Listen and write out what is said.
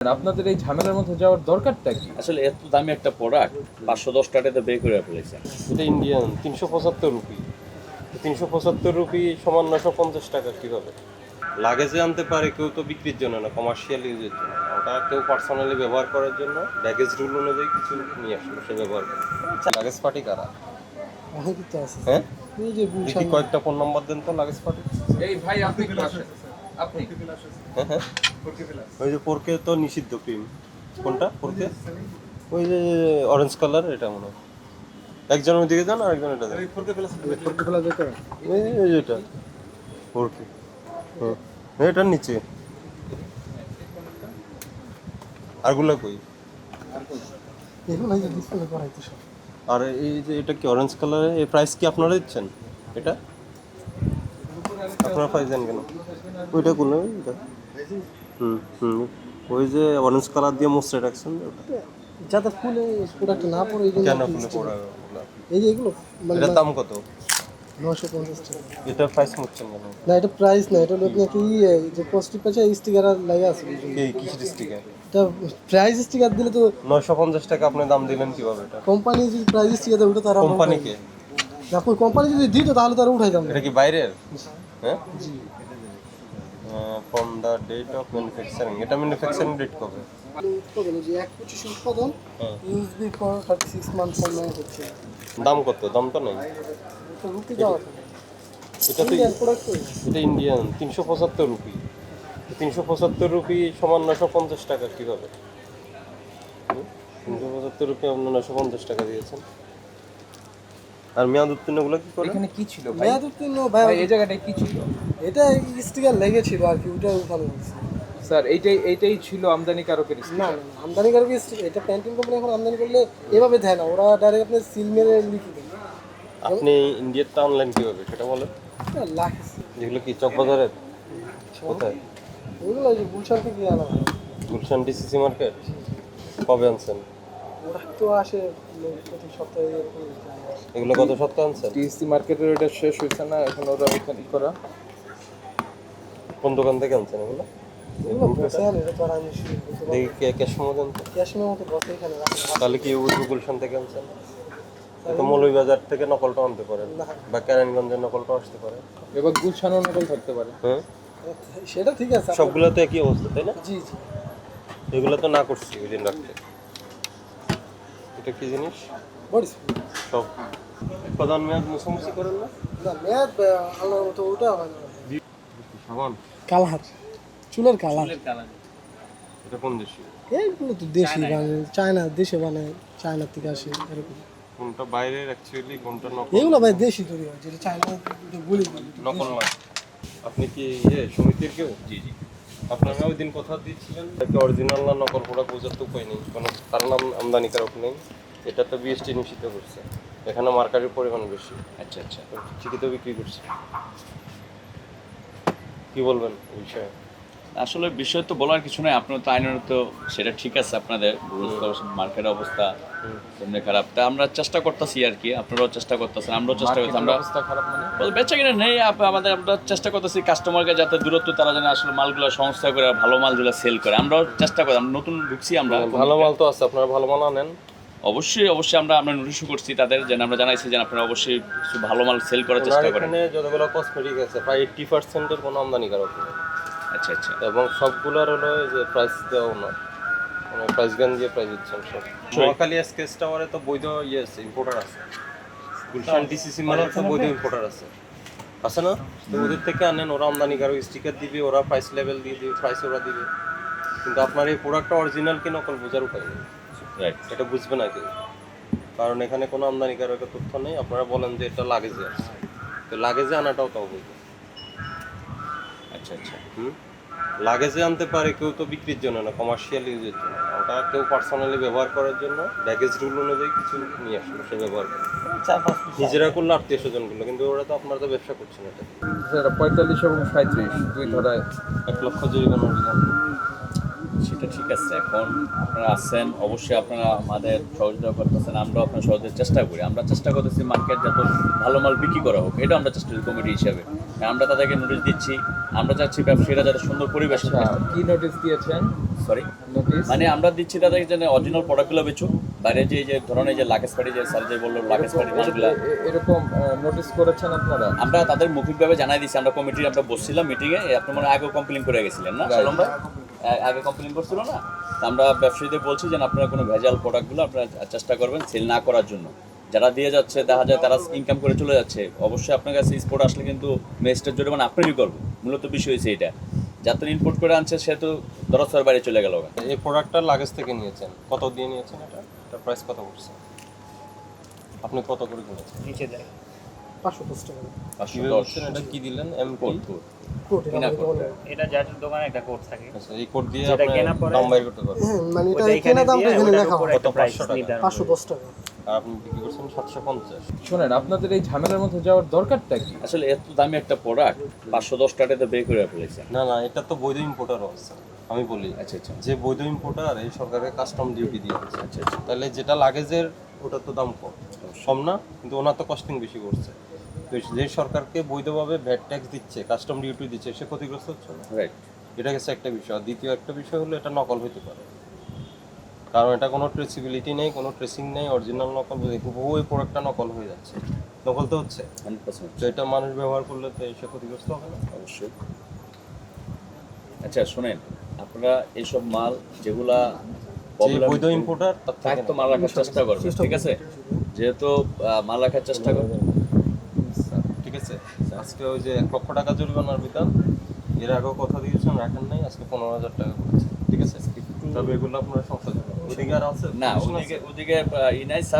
আপনাদের এই ঝামেলার মধ্যে যাওয়ার দরকারটা কি? আসলে এত দামি একটা প্রোডাক্ট পাঁচশো দশ টাকাতে বের করে ফেলেছেন এটা ইন্ডিয়ান তিনশো পঁচাত্তর রুপি। তিনশো পঁচাত্তর রুপি সমান নশো পঞ্চাশ টাকা কীভাবে? লাগেজে আনতে পারে কেউ তো বিক্রির জন্য না কমার্শিয়াল ইউজের জন্য। ওটা কেউ পার্সোনালি ব্যবহার করার জন্য ব্যাগেজ রুল অনুযায়ী কিছু নিয়ে আসলো সে ব্যবহার করে। লাগেজ পার্টি কারা? অনেক তো আছে। হ্যাঁ? এই যে দেখি কয়েকটা ফোন নাম্বার দেন তো লাগেজ পার্টি এই ভাই আপনি আপনি? হ্যাঁ হ্যাঁ। ওই যে পোরকে তো নিষিদ্ধ ক্রিম কোনটা? পোরকে? ওই যে অরেঞ্জ কালার এটা মনে হয়। একজন ওইদিকে যান আর একজন এটা যান। ফোরকে ফেলা যেতে এই এই যে এটা। পোরকে। হুম। এটার নিচে। আরগুলা কই? আর এই যে, এটা কি অরেঞ্জ কালারের এই প্রাইস কি আপনারা দিচ্ছেন? এটা? আপনারা প্রাইস দেন কেন? ওইটা কোন ওইটা হুম হুম। ওই যে অরেঞ্জ কালার দিয়ে মোস্টে রাখছেন ওটা। যাতে ফুলে প্রোডাক্ট না পড়ে এই জন্য কেন ফুলে পড়া এই যে এগুলো মানে এটার দাম কত? নশো পঞ্চাশ টাকা। এটা প্রাইস মুচ্ছেন কেন? না এটা প্রাইস না এটা ই এই যে পজিটিভ পাশে স্টিকার লাগে আছে। এই কিসের স্টিকার এটা প্রাইস স্টিকার দিলে তো নয়শো পঞ্চাশ টাকা আপনি দাম দিলেন কীভাবে এটা? কোম্পানি যদি প্রাইস স্টিকার দেয় ওটা তারা কোম্পানিকে দেখো কোম্পানি যদি দিত তাহলে তারা উঠাই দাম এটা কি বাইরের? হ্যাঁ? জি। From the date of manufacturing এটা ম্যানুফ্যাকচারিং ডেট কবে? উৎপাদন যে এক পঁচিশ উৎপাদন হ্যাঁ। Use by for thirty six month for হচ্ছে। দাম কত? দাম তো নেই। এটা রুপি দেওয়া এটা তো এটা ইন্ডিয়ান তিনশো পঁচাত্তর রুপি। তিনশো পঁচাত্তর রুপি সমান নশো পঞ্চাশ টাকা কীভাবে? তিনশো পঁচাত্তর রুপি আপনি নশো পঞ্চাশ টাকা দিয়েছেন। আর মেয়াদ উত্তীর্ণগুলো কি করে? এখানে কি ছিল ভাই? মেয়াদ উত্তীর্ণ ভাই ভাই এই জায়গাটায় কি ছিল? এটা স্টিকার লেগেছিল আর কি ওটা উঠানো হয়েছে। স্যার এইটাই এইটাই ছিল আমদানিকারকের না না, না, আমদানিকারক স্টিকার এটা প্যান্টিং কোম্পানি এখন আমদানি করলে এভাবে দেয় না ওরা ডাইরেক্ট আপনার সিল মেরে লিখে দেয়। আপনি ইন্ডিয়ারটা অনলাইন কীভাবে সেটা বলেন। লাখে যেগুলো কি চকবাজারের? কোথায়? ওগুলো যে গুলশান থেকে আনা হয়। গুলশান ডিসিসি মার্কেট কবে আনছেন? ওরা তো আসে প্রতি সপ্তাহে। এগুলো কত সপ্তাহ আনছেন? টিএসসি মার্কেটের ওটা শেষ হয়েছে না এখন ওরা ওখানে করা। কোন দোকান থেকে আনছেন এগুলো? তাহলে কি গুলশান থেকে আনছেন? তো মৌলভীবাজার থেকে নকলটা আনতে পারেন। না। বা কেরানীগঞ্জের নকলটা আসতে পারে। এবার গুলশানও নকল থাকতে পারে। হ্যাঁ? সেটা ঠিক আছে সবগুলো তো একই অবস্থা তাই না? জি জি। এগুলো তো না করছি ওই দিন রাখতে এটা কি জিনিস? বডি সব প্রধান মেয়াদ মুছামুছি করেন না? না মেয়াদ আল্লাহর মতো ওটা হয় না। সাবান। কালার চুলের কালার। এটা কোন দেশি? এইগুলো তো দেশি বানায় চায়না দেশে বানায় চায়না থেকে আসে এরকম। কোনটা বাইরের অ্যাকচুয়ালি কোনটা নকল? এগুলো ভাই দেশি তৈরি হয় যেটা চায়না বলি নকল নয়। আপনি কি ইয়ে সমিতির কেউ? জি জি। আপনারা ওই দিন কথা দিচ্ছিলেন কি অরিজিনাল না নকল প্রোডাক্ট বোঝার তো উপায় নেই? কারণ আম- আমদানিকারক নেই। এটা তো বিএসটি নিষিদ্ধ করছে। এখানে মার্কারের পরিমাণ বেশি। আচ্ছা আচ্ছা। ঠিকই তো বিক্রি করছে। কি বলবেন বিষয়ে? আসলে বিষয় তো বলার কিছু নয় আপনার তো আইনের তো সেটা ঠিক আছে আপনাদের মার্কেটের অবস্থা তেমনি খারাপ। তা আমরা চেষ্টা করতেছি আর কি আপনারাও চেষ্টা করতেছেন আমরাও চেষ্টা করছি আমরা খারাপ মানে? বেচা কিনা নেই আমাদের আমরা চেষ্টা করতেছি কাস্টমারকে যাতে দূরত্ব তারা যেন আসলে মালগুলো সংস্থা করে ভালো মালগুলো সেল করে আমরাও চেষ্টা করি আমরা নতুন ঢুকছি আমরা ভালো মাল তো আছে আপনারা ভালো মাল আনেন। অবশ্যই অবশ্যই আমরা আমরা নোটিশও করছি তাদের যেন আমরা জানাইছি যে আপনারা অবশ্যই কিছু ভালো মাল সেল করার চেষ্টা করেন। এখানে যতগুলো কসমেটিক আছে প্রায় এইটটি পার্সেন্টের কোনো আমদানিকারক আচ্ছা আচ্ছা। এবং সবগুলোর হলো যে প্রাইস দেওয়া না। মানে প্রাইস গান দিয়ে প্রাইস দিচ্ছেন সব। নোয়াখালী এসকেস টাওয়ারে তো বৈধ ইয়ে আছে ইম্পোর্টার আছে। গুলশান ডিসিসি মানে তো বৈধ ইম্পোর্টার আছে। আছে না? তো ওদের থেকে আনেন ওরা আমদানিকারক স্টিকার দিবে ওরা প্রাইস লেভেল দিয়ে দিবে প্রাইস ওরা দিবে। কিন্তু আপনার এই প্রোডাক্টটা অরিজিনাল কি নকল বোঝার উপায় নেই। রাইট এটা বুঝবে না কেউ। কারণ এখানে কোনো আমদানিকারকের তথ্য নেই। আপনারা বলেন যে এটা লাগেজে আসছে তো লাগেজে আনাটাও তাও বৈধ আচ্ছা আচ্ছা। হুম? লাগেজে আনতে পারে কেউ তো বিক্রির জন্য না কমার্শিয়াল ইউজের জন্য। ওটা কেউ পার্সোনালি ব্যবহার করার জন্য ব্যাগেজ রুল অনুযায়ী কিছু নিয়ে আসলো সে ব্যবহার করে। নিজেরা করলে আত্মীয় স্বজন করল কিন্তু ওরা তো আপনারা তো ব্যবসা করছেন এটা। পঁয়তাল্লিশ এবং সাঁত্রিশ দুই ধরায়। এক লক্ষ জরিমানা বিধান সেটা ঠিক আছে এখন আপনারা আসছেন অবশ্যই আপনারা আমাদের সহযোগিতা করতেছেন আমরাও আপনার সহযোগিতার চেষ্টা করি। আমরা চেষ্টা করতেছি মার্কেট যত ভালো মাল বিক্রি করা হোক এটা আমরা চেষ্টা করি কমিটি হিসাবে। আমরা তাদেরকে নোটিশ দিচ্ছি আমরা চাচ্ছি ব্যবসায়ীরা যাতে সুন্দর পরিবেশ আচ্ছা কি নোটিশ দিয়েছেন? সরি মানে আমরা দিচ্ছি তাদেরকে যেন অরিজিনাল প্রোডাক্টগুলো বেচুক বাইরে যে যে ধরনের যে লাকেশ পাটি যে স্যার যে বলল লাকেশ পাটি মালগুলা। এরকম নোটিশ করেছেন আপনারা? আমরা তাদের মৌখিকভাবে জানাই দিচ্ছি আমরা কমিটি আমরা বসছিলাম মিটিংয়ে আপনি মনে আগেও কমপ্লেন করে গেছিলেন না সালম ভাই? আগে কমপ্লেন করছিল না? তা আমরা ব্যবসায়ীদের বলছি যে আপনারা কোনো ভেজাল প্রোডাক্টগুলো আপনারা চেষ্টা করবেন সেল না করার জন্য। যারা দিয়ে যাচ্ছে দেখা যায় তারা ইনকাম করে চলে যাচ্ছে। অবশ্যই আপনার কাছে স্পোর্ট আসলে কিন্তু মেস্টের জরিমানা আপনারই করবে। মূলত বিষয় হয়েছে এটা। যাতে ইম্পোর্ট করে আনছে সে তো দরজের বাইরে চলে গেল এই প্রোডাক্টটা লাগেজ থেকে নিয়েছেন। কত দিয়ে নিয়েছেন এটা? এটার প্রাইস কত পড়ছে? আপনি কত করে কিনেছেন? নিচে দেয়। পাঁচশো দশ টাকা। পাঁচশো কীভাবে দশ। বলছেন এটা কি দিলেন? M code, code. এটা কিনা আমাকে কোট। বলে। এটা যার দোকানে একটা কোড থাকে। আচ্ছা এই কোড দিয়ে আপনি দাম বাইর করতে পারবেন। হ্যাঁ মানে এটা কেনা দামটা এখানে লেখা হয়। কত? 500 টাকা? নির্ধারণ পাঁচশো করে। দশ টাকা। আর আপনি বিক্রি করছেন সাতশো পঞ্চাশ? আপনাদের এই ঝামেলার মধ্যে যাওয়ার দরকারটা কি? আসলে এত দামি একটা প্রোডাক্ট পাঁচশো দশ টাকাতে বে করে ফেলেছে না না এটা তো বৈধ ইম্পোর্টার আছে আমি বলি আচ্ছা আচ্ছা। যে বৈধ ইম্পোর্টার এই সরকারের কাস্টম ডিউটি দিয়ে আচ্ছা আচ্ছা। তাহলে যেটা লাগেজের ওটার তো দাম কম। কম না কিন্তু ওনার তো কস্টিং বেশি করছে। তো যে সরকারকে বৈধভাবে ভ্যাট ট্যাক্স দিচ্ছে কাস্টম ডিউটি দিচ্ছে সে ক্ষতিগ্রস্ত হচ্ছে না। রাইট এটা গেছে একটা বিষয়। আর দ্বিতীয় একটা বিষয় হলো এটা নকল হতে পারে। কারণ এটা কোনো ট্রেসিবিলিটি নেই কোনো ট্রেসিং নেই অরিজিনাল নকল হুবহু এই প্রোডাক্টটা নকল হয়ে যাচ্ছে। নকল তো হচ্ছে। হান্ড্রেড তো এটা মানুষ ব্যবহার করলে তো সে ক্ষতিগ্রস্ত হবে না। অবশ্যই। আচ্ছা শোনেন আপনারা এইসব মাল যেগুলা বৈধ ইম্পোর্টার তার থেকে তো মাল রাখার চেষ্টা করবেন ঠিক আছে? যেহেতু মাল রাখার চেষ্টা করবেন আজকে ওই যে এক লক্ষ টাকা জরিমানার বিধান এর আগেও কথা দিয়েছেন রাখেন নাই আজকে পনেরো হাজার টাকা করেছে। ঠিক আছে? তবে এগুলো আপনারা সংশোধন ওদিকে আর আছে? না ওদিকে ওদিকে ইনাই ই নাই স্যার।